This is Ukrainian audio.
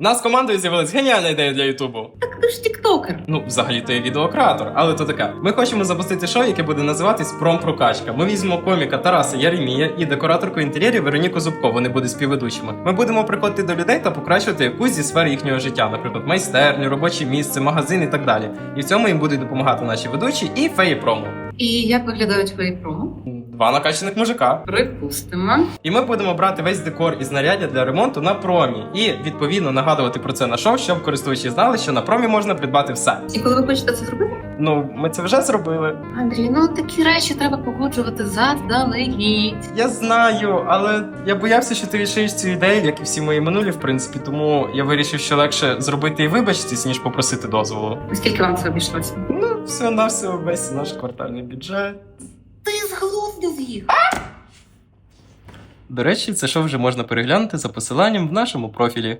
У нас з командою з'явилась геніальна ідея для Ютубу. Так ти ж тіктокер. Ну, взагалі то є відеокреатор, але то таке. Ми хочемо запустити шоу, яке буде називатись Промпрокачка. Ми візьмемо коміка Тараса Яремія і декораторку інтер'єрів Вероніку Зубко. Вони будуть співведучими. Ми будемо приходити до людей та покращувати якусь зі сфер їхнього життя, наприклад, майстерню, робоче місце, магазин і так далі. І в цьому їм будуть допомагати наші ведучі і феї промо. І як виглядають твої промо? Два накачаних мужика. Припустимо. І ми будемо брати весь декор і знаряддя для ремонту на промі. І відповідно нагадувати про це на шоу, щоб користувачі знали, що на промі можна придбати все. І коли ви хочете це зробити? Ну, ми це вже зробили. Андрій, ну такі речі треба погоджувати заздалегідь. Я знаю, але я боявся, що ти рішиш цю ідею, як і всі мої минулі, в принципі, тому я вирішив, що легше зробити і вибачитись, ніж попросити дозволу. Скільки вам це обійшлося? Ну, все на все весь наш квартальний бюджет. Ти їх. До речі, це шоу вже можна переглянути за посиланням в нашому профілі.